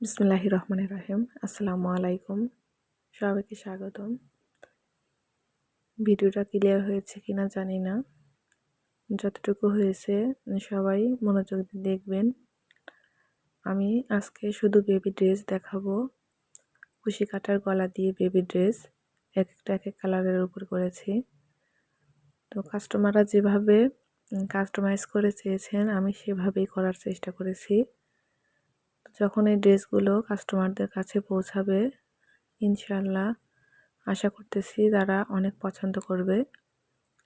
বিসমুল্লাহ রহমান রাহিম আসসালামু আলাইকুম সবাইকে স্বাগতম। ভিডিওটা ক্লিয়ার হয়েছে কি না জানি না। যতটুকু হয়েছে, সবাই মনোযোগ দিয়ে দেখবেন। আমি আজকে শুধু বেবি ড্রেস দেখাবো। কুশি কাটার গলা দিয়ে বেবি ড্রেস এক একটা এক এক কালারের উপর করেছি। তো কাস্টমাররা যেভাবে কাস্টমাইজ করে চেয়েছেন, আমি সেভাবেই করার চেষ্টা করেছি। যখন এই ড্রেসগুলো কাস্টমারদের কাছে পৌঁছাবে ইনশাল্লাহ আশা করতেছি তারা অনেক পছন্দ করবে।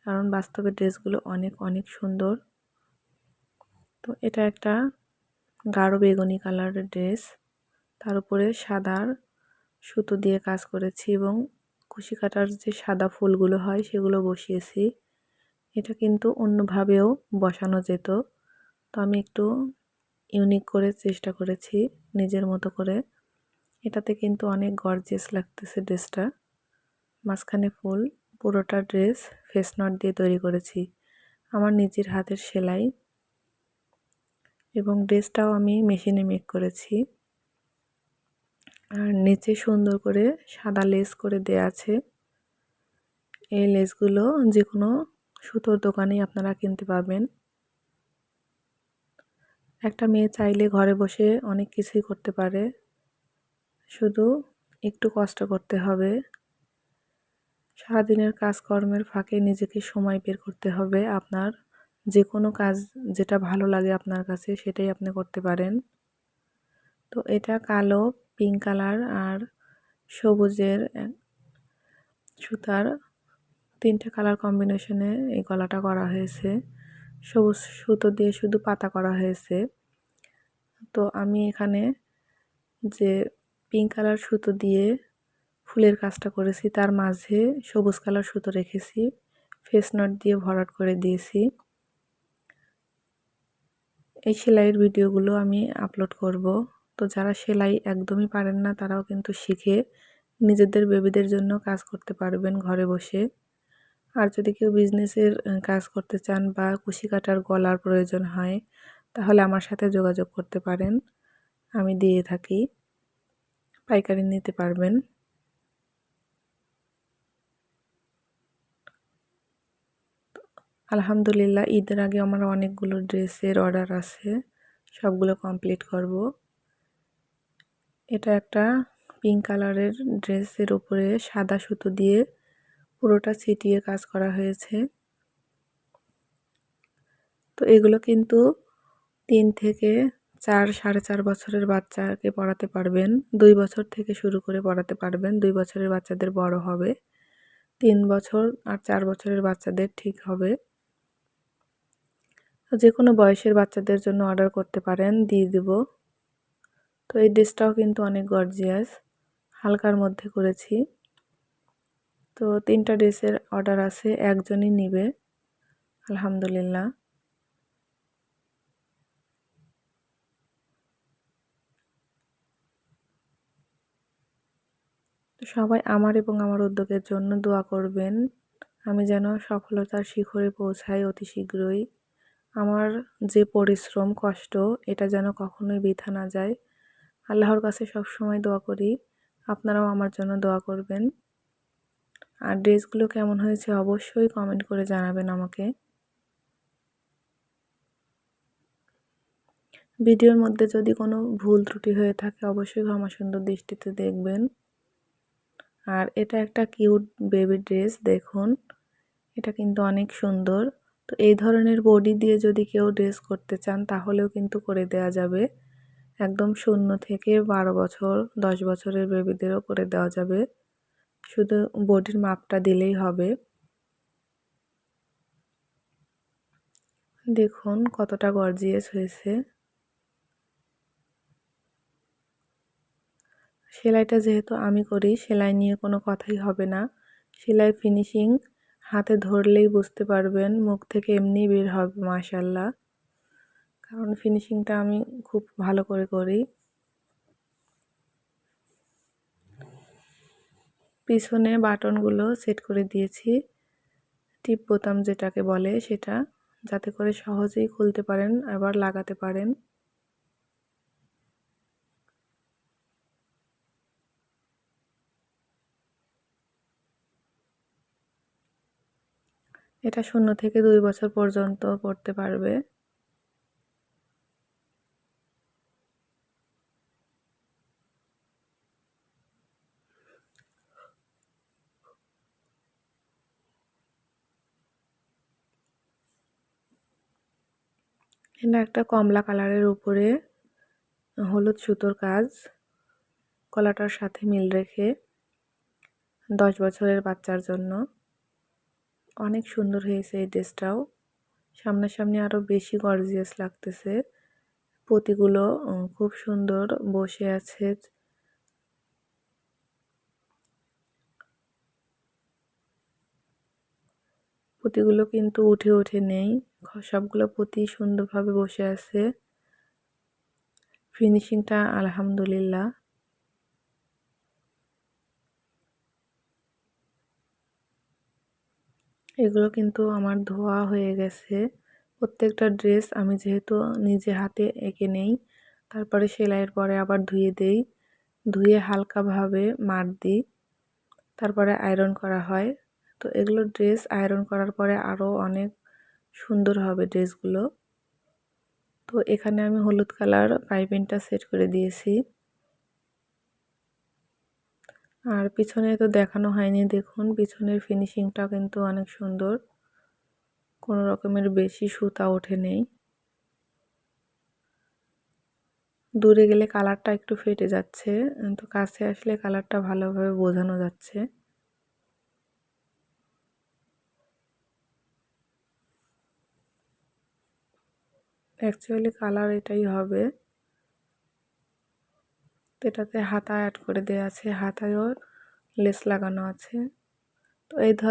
কারণ বাস্তবে ড্রেসগুলো অনেক অনেক সুন্দর। তো এটা একটা গাঢ় বেগুনি কালারের ড্রেস। তার উপরে সাদার সুতো দিয়ে কাজ করেছি এবং কুশি কাটার যে সাদা ফুলগুলো হয় সেগুলো বসিয়েছি। এটা কিন্তু অন্যভাবেও বসানো যেত। তো আমি একটু ইউনিক করে চেষ্টা করেছি নিজের মতো করে। এটাতে কিন্তু অনেক গর্জিয়াস লাগতেছে ড্রেসটা মাঝখানে ফুল, পুরোটা ড্রেস ফেস নট দিয়ে তৈরি করেছি। আমার নিজের হাতের সেলাই। এবং ড্রেসটাও আমি মেশিনে মেক করেছি। আর নিচে সুন্দর করে সাদা লেস করে দেয়া আছে। এই লেসগুলো যে কোনো সুতোর দোকানেই আপনারা কিনতে পাবেন একটা মেয়ে চাইলে ঘরে বসে অনেক কিছুই করতে পারে। শুধু একটু কষ্ট করতে হবে। সারাদিনের কাজকর্মের ফাঁকে নিজেকে সময় বের করতে হবে। আপনার যে কোনো কাজ যেটা ভালো লাগে আপনার কাছে সেটাই আপনি করতে পারেন। তো এটা কালো পিঙ্ক কালার আর সবুজের সুতার তিনটে কালার কম্বিনেশনে এই গলাটা করা হয়েছে। সবুজ সুতো দিয়ে শুধু পাতা করা হয়েছে। তো আমি এখানে যে পিঙ্ক কালার সুতো দিয়ে ফুলের কাজটা করেছি, তার মাঝে সবুজ কালার সুতো রেখেছি ফেস নট দিয়ে ভরাট করে দিয়েছি। এই সেলাইয়ের ভিডিওগুলো আমি আপলোড করব। তো যারা সেলাই একদমই পারেন না, তারাও কিন্তু শিখে নিজেদের বেবিদের জন্য কাজ করতে পারবেন ঘরে বসে। আর যদি কেউ বিজনেসের কাজ করতে চান বা কুশি কাটার গলার প্রয়োজন হয়, তাহলে আমার সাথে যোগাযোগ করতে পারেন। আমি দিয়ে থাকি। পাইকারি নিতে পারবেন। আলহামদুলিল্লাহ, ঈদের আগে আমার অনেকগুলো ড্রেসের অর্ডার আছে। সবগুলো কমপ্লিট করব। এটা একটা পিঙ্ক কালারের ড্রেসের উপরে সাদা সুতো দিয়ে পুরোটা ছিটিয়ে কাজ করা হয়েছে। তো এগুলো কিন্তু তিন থেকে চার, সাড়ে চার বছরের বাচ্চাকে পড়াতে পারবেন। দুই বছর থেকে শুরু করে পড়াতে পারবেন। দুই বছরের বাচ্চাদের বড় হবে। তিন বছর আর চার বছরের বাচ্চাদের ঠিক হবে। যে কোনো বয়সের বাচ্চাদের জন্য অর্ডার করতে পারেন, দিয়ে দেব। তো এই ড্রেসটাও কিন্তু অনেক গর্জিয়াস। হালকার মধ্যে করেছি। তো তিনটা ড্রেসের অর্ডার আছে, একজনই নিবে। আলহামদুলিল্লাহ। সবাই আমার এবং আমার উদ্যোগের জন্য দোয়া করবেন। আমি যেন সফলতার শিখরে পৌঁছাই অতি শীঘ্রই। আমার যে পরিশ্রম, কষ্ট, এটা যেন কখনোই বৃথা না যায়। আল্লাহর কাছে সব সময় দোয়া করি। আপনারাও আমার জন্য দোয়া করবেন। আর ড্রেসগুলো কেমন হয়েছে অবশ্যই কমেন্ট করে জানাবেন আমাকে। ভিডিওর মধ্যে যদি কোনো ভুল ত্রুটি হয়ে থাকে, অবশ্যই ক্ষমা সুন্দর দৃষ্টিতে দেখবেন। আর এটা একটা কিউট বেবি ড্রেস দেখুন। এটা কিন্তু অনেক সুন্দর। তো এই ধরনের বডি দিয়ে যদি কেউ ড্রেস করতে চান, তাহলেও কিন্তু করে দেওয়া যাবে। একদম শূন্য থেকে বারো বছর, দশ বছরের বেবিদেরও করে দেওয়া যাবে। শুধু বডির মাপটা দিলেই হবে। দেখুন কতটা গর্জিয়াস হয়েছে। সেলাইটা যেহেতু আমি করি, সেলাই নিয়ে কোনো কথাই হবে না। সেলাই ফিনিশিং হাতে ধরলেই বুঝতে পারবেন, মুখ থেকে এমনি বের হবে মাশাল্লাহ কারণ ফিনিশিংটা আমি খুব ভালো করে করি। পিছনে বাটনগুলো সেট করে দিয়েছি। টিপ বোতাম যেটাকে বলে সেটা, যাতে করে সহজেই খুলতে পারেন, আবার লাগাতে পারেন। এটা শূন্য থেকে দুই বছর পর্যন্ত পড়তে পারবে। এটা একটা কমলা কালারের উপরে, হলুদ সুতোর কাজ, কলাটার সাথে মিল রেখে দশ বছরের বাচ্চার জন্য। অনেক সুন্দর হয়েছে এই ড্রেসটাও। সামনাসামনি আরও বেশি গর্জিয়াস লাগতেছে। পতিগুলো খুব সুন্দর বসে আছে। পুঁতিগুলো কিন্তু উঠে উঠে নেই। সবগুলো পুঁতি সুন্দরভাবে বসে আছে। ফিনিশিংটা আলহামদুলিল্লাহ। এগুলো কিন্তু আমার ধোয়া হয়ে গেছে। প্রত্যেকটা ড্রেস আমি যেহেতু নিজে হাতে এঁকে নেই, তারপরে সেলাইয়ের পরে আবার ধুয়ে দেই। ধুয়ে হালকাভাবে মার দিই। তারপরে আয়রন করা হয়। তো এগুলো ড্রেস আয়রন করার পরে আরও অনেক সুন্দর হবে ড্রেসগুলো তো এখানে আমি হলুদ কালার পাইপিংটা সেট করে দিয়েছি। আর পিছনে তো দেখানো হয়নি, দেখুন, পিছনের ফিনিশিংটা কিন্তু অনেক সুন্দর। কোনো রকমের বেশি সুতা ওঠে নেই। দূরে গেলে কালারটা একটু ফেটে যাচ্ছে, তো কাছে আসলে কালারটা ভালোভাবে বোঝানো যাচ্ছে। অ্যাকচুয়ালি কালার এটাই হবে। এটাতে হাতা অ্যাড করে দেওয়া আছে, হাতায়ও লেস লাগানো আছে। তো এই ধর